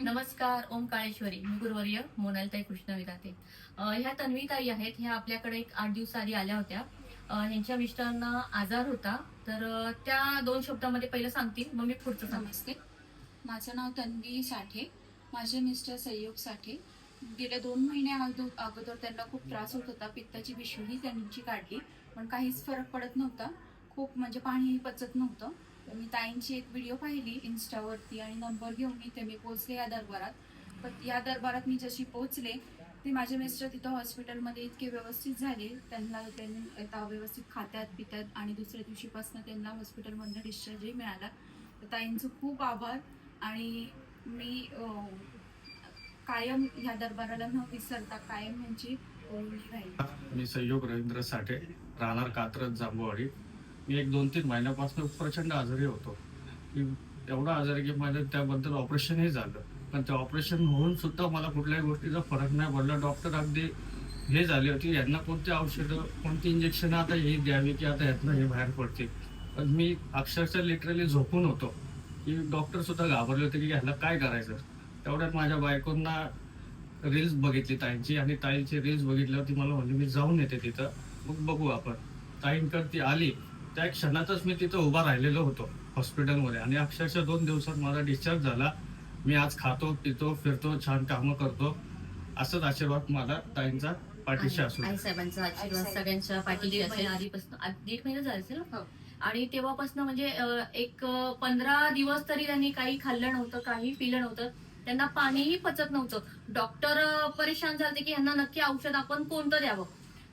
नमस्कार ओम काळेश्वरी. मी गुरुवर्य मोनालताई कृष्ण विदाते. ह्या तन्वीताई आहेत. ह्या आपल्याकडे एक आठ दिवस आधी आल्या होत्या. ह्यांच्या मिस्टरांना आजार होता. तर त्या दोन शब्दामध्ये पहिलं सांगतील मग मी पुढचं सांगते. माझं नाव तन्वी साठे. माझे मिस्टर संयोग साठे. गेल्या दोन महिन्या अगोदर त्यांना खूप त्रास होत होता. पित्ताची पिशवीही त्यांची काढली. पण काहीच फरक पडत नव्हता. खूप म्हणजे पाणीही पचत नव्हतं. तर मी ताईंची एक व्हिडिओ पाहिली इन्स्टावरती आणि नंबर घेऊन इथे मी पोचले या दरबारात. पण या दरबारात मी जशी पोचले ते माझे मिस्टर तिथं हॉस्पिटलमध्ये इतके व्यवस्थित झाले. त्यांना त्यांनी व्यवस्थित खात्यात पितात आणि दुसऱ्या दिवशीपासून त्यांना हॉस्पिटलमधनं डिस्चार्जही मिळाला. तर ताईंचं खूप आभार. आणि मी कायम ह्या दरबाराला न विसरता कायम यांची ओळणी राहील. मी संयोग रवींद्र साठे राहणार कात्रज जांभवाडी. एक दोन तीन महिन्यापासून प्रचंड आजारी होतो. की एवढा आजारी की माझं त्याबद्दल ऑपरेशनही झालं. पण ते ऑपरेशन होऊन सुद्धा मला कुठल्याही गोष्टीचा फरक नाही पडला. डॉक्टर अगदी हे झाले होते यांना कोणती औषधं कोणती इंजेक्शन आता हे द्यावी की आता यातनं हे बाहेर पडतील? पण मी अक्षरशः लिटरली झोपून होतो. की डॉक्टर सुद्धा घाबरले होते की ह्याला काय करायचं? तेवढ्यात माझ्या बायकोंना रील्स बघितली ताईंची आणि ताईंची रील्स बघितल्यावर ती मला म्हणली मी जाऊन येते तिथं. मग बघू आपण. ताईंकर ती आली. त्या क्षणातच मी तिथं उभा राहिलेलो होतो हॉस्पिटलमध्ये. आणि अक्षरशः दोन दिवसात माझा डिस्चार्ज झाला. मी आज खातो पितो फिरतो छान कामं करतो. असंच आशीर्वाद मला ताईंचा पाठीशी असू आई साहेबांचा आशीर्वाद आई साहेब. सगळ्यांच्या पाठीशी दीड असेल. महिना आधीपासून आ- दीड महिना झाला असेल ना? हो. आणि तेव्हापासून म्हणजे अं, एक अं, पंधरा दिवस तरी त्यांनी काही खाल्लं नव्हतं काही पिलं नव्हतं. त्यांना पाणीही पचत नव्हतं. डॉक्टर अं, परेशान झाले की यांना नक्की औषध आपण कोणतं द्यावं?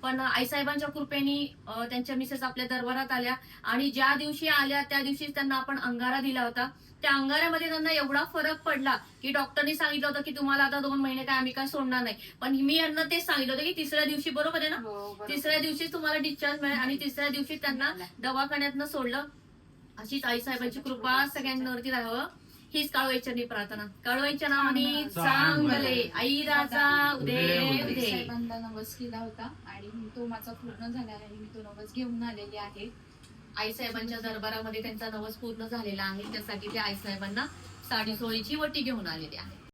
पण आईसाहेबांच्या कृपेने त्यांच्या मिसेस आपल्या दरबारात आल्या आणि ज्या दिवशी आल्या त्या दिवशी त्यांना आपण अंगारा दिला होता. त्या अंगाऱ्यामध्ये त्यांना एवढा फरक पडला की डॉक्टरनी सांगितलं होतं की तुम्हाला आता दोन महिने काय आम्ही काय सोडणार नाही. पण मी यांना तेच सांगितलं होतं की तिसऱ्या दिवशी बरोबर आहे ना? हो. तिसऱ्या दिवशी तुम्हाला डिस्चार्ज मिळेल आणि तिसऱ्या दिवशी त्यांना दवाखान्यातनं सोडलं. अशीच आई साहेबांची कृपा. सगळ्यांवरती राहावं. हीच काळवाईच्या प्रार्थना काळवाईच्या नावाने चांगले आई राजा उदे आई उदे साहेबांना नवस केला होता आणि तो माझा पूर्ण झाला आणि मी तो नवस घेऊन आलेली आहे. आई साहेबांच्या दरबारामध्ये त्यांचा नवस पूर्ण झालेला आहे. त्यासाठी ते आई साहेबांना साडी सोळीची वटी घेऊन आलेली आहे.